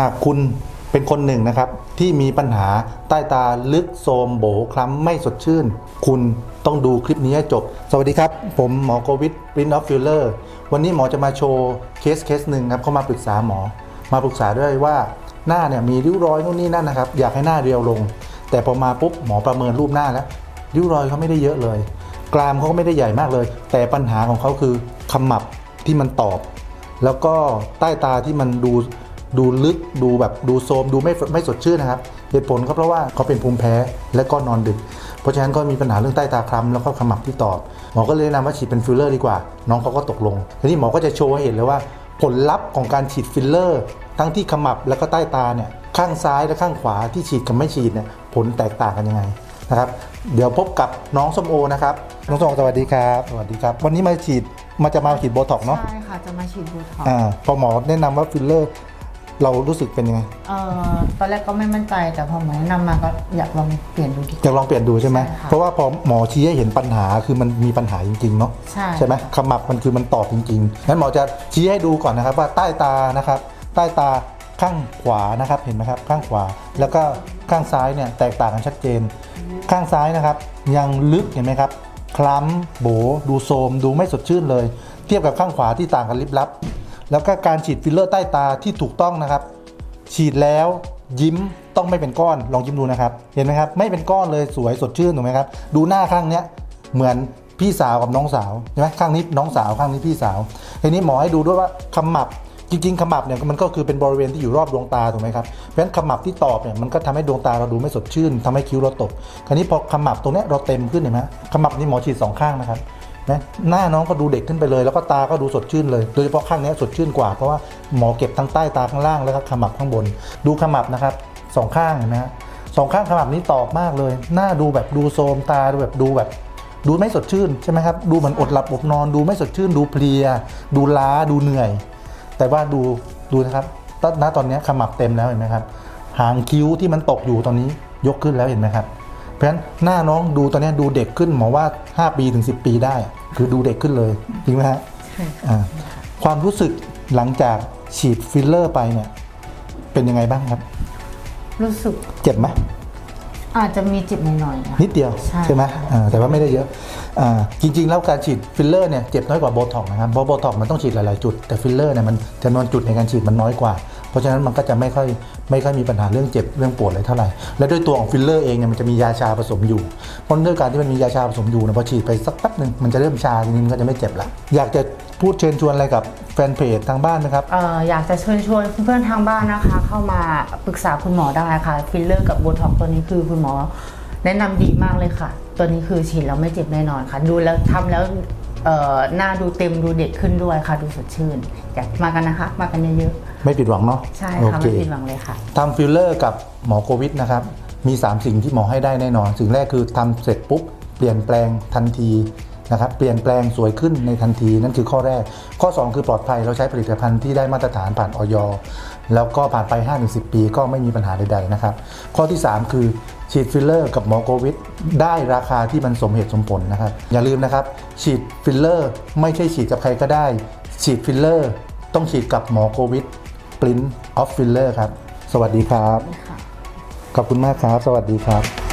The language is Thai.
หากคุณเป็นคนหนึ่งนะครับ ที่มีปัญหาใต้ตาลึกโทมโบคล้ำไม่สดชื่น คุณต้องดูคลิปนี้ให้จบ สวัสดีครับ ผมหมอโกวิทปรินออฟฟิลเลอร์วันนี้หมอจะมาโชว์เคสเคสหนึ่งครับ เข้ามาปรึกษาหมอ มาปรึกษาด้วยว่าหน้าเนี่ยมีริ้วรอยนู่นนี่นั่นนะครับ อยากให้หน้าเรียวลง แต่พอมาปุ๊บหมอประเมินรูปหน้าแล้วริ้วรอยเขาไม่ได้เยอะเลย กรามเขาก็ไม่ได้ใหญ่มากเลย แต่ปัญหาของเขาคือขมับที่มันตอบ แล้วก็ใต้ตาที่มันดู ดูลึกดูแบบดูโทรมดูไม่ไม่สดชื่นนะครับ เหตุผลก็เพราะว่าเขาเป็นภูมิแพ้และก็นอนดึก เพราะฉะนั้นก็มีปัญหาเรื่องใต้ตาคล้ำแล้วก็ขมับที่ตอบหมอก็เลยแนะนำว่าฉีดเป็นฟิลเลอร์ดีกว่า น้องเขาก็ตกลงทีนี้หมอก็จะโชว์ให้เห็นเลยว่า ผลลัพธ์ของการฉีดฟิลเลอร์ ทั้งที่ขมับแล้วก็ใต้ตาเนี่ยข้างซ้ายและข้างขวาที่ฉีดกับไม่ฉีดเนี่ยผลแตกต่างกันยังไงนะครับ เดี๋ยวพบกับน้องส้มโอนะครับน้องส้มโอสวัสดีครับสวัสดีครับ วันนี้มาฉีดมาจะมาฉีดโบท็อกซ์เนาะใช่ค่ะจะมาฉีดบูท็อกซ์อ่าพอหมอแนะนำว่าฟิลเลอร์ เรารู้สึกเป็นยังไงเอ่อตอนแรกก็ไม่มั่นใจแต่พอหมอแนะนำมาก็อยากลองเปลี่ยนดูดีกจะว่าลองเปลี่ยนดูใช่ไหมใช่ค่ะเพราะว่าพอหมอชี้ให้เห็นปัญหาคือมันมีปัญหาจริงๆเนาะใช่ ไหมขมับมันคือมันตอบจริงๆงั้นหมอจะชี้ให้ดูก่อนนะครับว่าใต้ตานะครับ ใต้ตาข้างขวานะครับเห็นไหมครับ ข้างขวาแล้วก็ข้างซ้ายเนี่ยแตกต่างกันชัดเจน ข้างซ้ายนะครับ ยังลึกเห็นไหมครับ คล้ำโบดูโทรมดูไม่สดชื่นเลย เทียบกับข้างขวาที่ต่างกันลิบลับ แล้วก็การฉีดฟิลเลอร์ใต้ตาที่ถูกต้องนะครับ ฉีดแล้วยิ้มต้องไม่เป็นก้อนลองยิ้มดูนะครับ เห็นไหมครับ ไม่เป็นก้อนเลยสวยสดชื่นถูกไหมครับ ดูหน้าข้างเนี้ยเหมือนพี่สาวกับน้องสาวใช่ไหมข้างนี้น้องสาวข้างนี้พี่สาวทีนี้หมอให้ดูด้วยว่าขมับจริงๆขมับเนี่ยมันก็คือเป็นบริเวณที่อยู่รอบดวงตาถูกไหมครับเพราะฉะนั้นขมับที่ตอบเนี่ยมันก็ทำให้ดวงตาเราดูไม่สดชื่นทำให้คิ้วเราตกคราวนี้พอขมับตรงนี้เราเต็มขึ้นเห็นไหมขมับนี่หมอฉีดสองข้างนะครับ นะหน้าน้องก็ดูเด็กขึ้นไปเลย แล้วก็ตาก็ดูสดชื่นเลย โดยเฉพาะข้างนี้สดชื่นกว่า เพราะว่าหมอเก็บทั้งใต้ตาข้างล่างแล้วก็ขมับข้างบน ดูขมับนะครับสองข้างนไหมฮะสองข้างขมับนี้ตอบมากเลย หน้าดูแบบดูโทมตาดูแบบดูแบบดูไม่สดชื่นใช่ไหมครับ ดูเหมือนอดหลับอดนอน ดูไม่สดชื่น ดูเพลีย ดูล้า ดูเหนื่อย แต่ว่าดู ดูนะครับณตอนนี้ขมับเต็มแล้วเห็นไหมครับ หางคิ้วที่มันตกอยู่ตอนนี้ยกขึ้นแล้วเห็นไหมครับ เพราะฉะนั้นหน้าน้องดูตอนเนี้ยดูเด็กขึ้นหมอว่า 5 ปีถึง 10 ปีได้ คือดูเด็กขึ้นเลยจริงไหมฮะใช่อ่าความรู้สึกหลังจากฉีดฟิลเลอร์ไปเนี่ยเป็นยังไงบ้างครับ รู้สึกเจ็บไหมอาจจะมีเจ็บหน่อยๆนะนิดเดียวใช่ไหมอ่าแต่ว่าไม่ได้เยอะอ่าจริงๆแล้วการฉีดฟิลเลอร์เนี่ยเจ็บน้อยกว่าโบท็อกซ์นะครับเพราะโบท็อกซ์มันต้องฉีดหลายๆจุดแต่ฟิลเลอร์เนี่ยมันจำนวนจุดในการฉีดมันน้อยกว่า เพราะฉะนั้นมันก็จะไม่ค่อย ไม่ค่อยมีปัญหาเรื่องเจ็บเรื่องปวดอะไรเท่าไหร่ และด้วยตัวของฟิลเลอร์เองเนี่ยมันจะมียาชาผสมอยู่ เพราะด้วยการที่มันมียาชาผสมอยู่นะพอฉีดไปสักแป๊บหนึ่งมันจะเริ่มชาทีนี้มันก็จะไม่เจ็บละอยากจะพูดเชิญชวนอะไรกับแฟนเพจทางบ้านไหมครับ เอ่ออยากจะเชิญชวนเพื่อนๆทางบ้านนะคะ เข้ามาปรึกษาคุณหมอได้ค่ะฟิลเลอร์กับบูท็อกซ์ตัวนี้คือคุณหมอ แนะนำดีมากเลยค่ะ ตัวนี้คือฉีดแล้วไม่เจ็บแน่นอนค่ะ ดูแล้วทำแล้ว หน้าดูเต็มดูเด็กขึ้นด้วยค่ะดูสดชื่น อยากมากันนะคะ มากันเยอะไม่ผิดหวังเนาะๆใช่โอค่ะเคไม่ผิดหวังเลยค่ะทำฟิลเลอร์กับหมอโควิดนะครับมี 3 สิ่งที่หมอให้ได้แน่นอน สิ่งแรกคือทำเสร็จปุ๊บเปลี่ยนแปลงทันที นะครับเปลี่ยนแปลงสวยขึ้นในทันทีนั่นคือข้อแรก ข้อ 2 คือปลอดภัยเราใช้ผลิตภัณฑ์ที่ได้มาตรฐานผ่านออยแล้วก็ผ่านไป 5-10 ปีก็ไม่มีปัญหาใดๆนะครับ ข้อที่ 3 คือฉีดฟิลเลอร์กับหมอโควิดได้ราคาที่มันสมเหตุสมผลนะครับ อย่าลืมนะครับ ฉีดฟิลเลอร์ไม่ใช่ฉีดกับใครก็ได้ ฉีดฟิลเลอร์ต้องฉีดกับหมอโควิดปรินออฟฟิลเลอร์ครับ สวัสดีครับ ขอบคุณมากครับ สวัสดีครับ